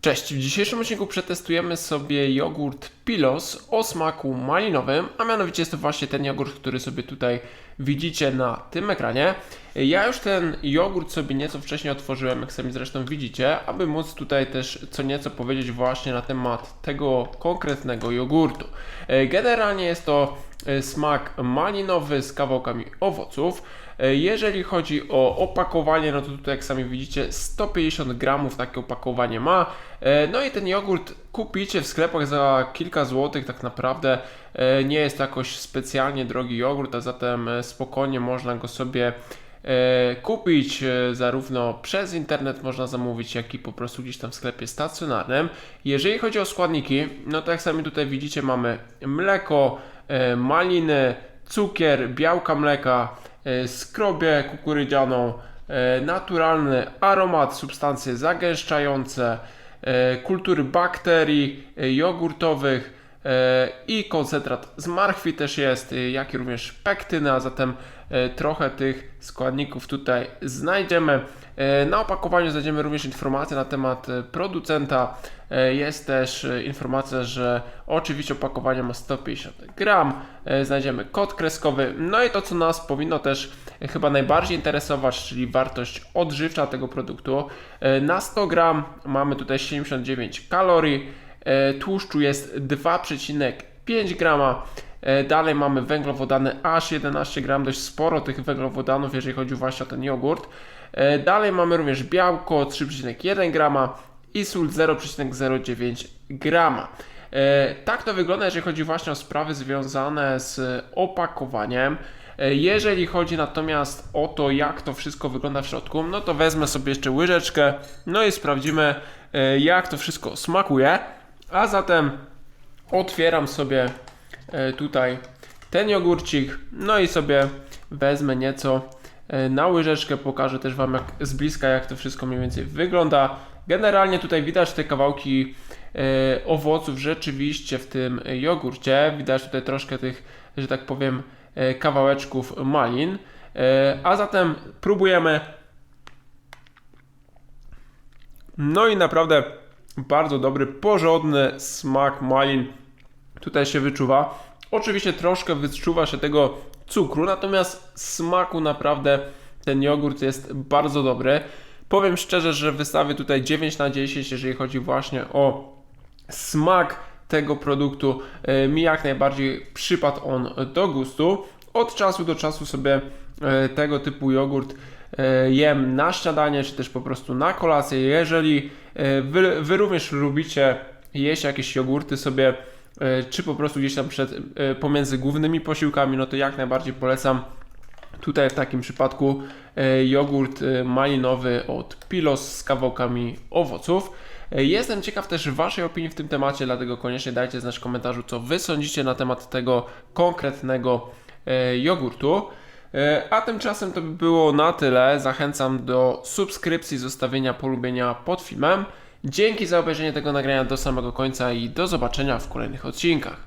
Cześć, w dzisiejszym odcinku przetestujemy sobie jogurt Pilos o smaku malinowym, a mianowicie jest to właśnie ten jogurt, który sobie tutaj widzicie na tym ekranie. Ja już ten jogurt sobie nieco wcześniej otworzyłem, jak sami zresztą widzicie, aby móc tutaj też co nieco powiedzieć właśnie na temat tego konkretnego jogurtu. Generalnie jest to e, smak malinowy z kawałkami owoców. E, Jeżeli chodzi o opakowanie, no to tutaj jak sami widzicie 150 gramów takie opakowanie ma. E, No i ten jogurt kupicie w sklepach za kilka złotych tak naprawdę. E, Nie jest to jakoś specjalnie drogi jogurt, a zatem e, spokojnie można go sobie e, kupić e, zarówno przez internet można zamówić, jak i po prostu gdzieś tam w sklepie stacjonarnym. Jeżeli chodzi o składniki, no to jak sami tutaj widzicie mamy mleko, e, maliny, cukier, białka mleka, e, skrobię kukurydzianą, e, naturalny aromat, substancje zagęszczające, e, kultury bakterii e, jogurtowych e, i koncentrat z marchwi też jest, e, jak i również pektyny, a zatem e, trochę tych składników tutaj znajdziemy. E, Na opakowaniu znajdziemy również informacje na temat e, producenta. E, Jest też e, informacja, że oczywiście opakowanie ma 150 gram. E, Znajdziemy kod kreskowy. No i to, co nas powinno też e, chyba najbardziej interesować, czyli wartość odżywcza tego produktu. E, Na 100 gram mamy tutaj 79 kalorii. E, Tłuszczu jest 2,5 grama. E, Dalej mamy węglowodany aż 11 gram, dość sporo tych węglowodanów, jeżeli chodzi właśnie o ten jogurt. E, Dalej mamy również białko 3,1 grama i sól 0,09 grama. E, Tak to wygląda, jeżeli chodzi właśnie o sprawy związane z opakowaniem. Jeżeli chodzi natomiast o to, jak to wszystko wygląda w środku, no to wezmę sobie jeszcze łyżeczkę, no i sprawdzimy, jak to wszystko smakuje. A zatem otwieram sobie e, tutaj ten jogurcik, no i sobie wezmę nieco e, na łyżeczkę, pokażę też Wam jak, z bliska, jak to wszystko mniej więcej wygląda. Generalnie tutaj widać te kawałki e, owoców rzeczywiście w tym jogurcie. Widać tutaj troszkę tych, że tak powiem, kawałeczków malin. A zatem próbujemy. No i naprawdę bardzo dobry, porządny smak malin tutaj się wyczuwa. Oczywiście troszkę wyczuwa się tego cukru, natomiast smaku naprawdę ten jogurt jest bardzo dobry. Powiem szczerze, że wystawię tutaj 9 na 10, jeżeli chodzi właśnie o smak tego produktu. E, Mi jak najbardziej przypadł on do gustu. Od czasu do czasu sobie e, tego typu jogurt e, jem na śniadanie, czy też po prostu na kolację. Jeżeli wy, wy również lubicie jeść jakieś jogurty sobie, e, czy po prostu gdzieś tam przed, e, pomiędzy głównymi posiłkami, no to jak najbardziej polecam Tutaj w takim przypadku e, jogurt e, malinowy od Pilos z kawałkami owoców. E, Jestem ciekaw też Waszej opinii w tym temacie, dlatego koniecznie dajcie znać w komentarzu, co Wy sądzicie na temat tego konkretnego e, jogurtu. E, A tymczasem to by było na tyle. Zachęcam do subskrypcji, zostawienia polubienia pod filmem. Dzięki za obejrzenie tego nagrania do samego końca i do zobaczenia w kolejnych odcinkach.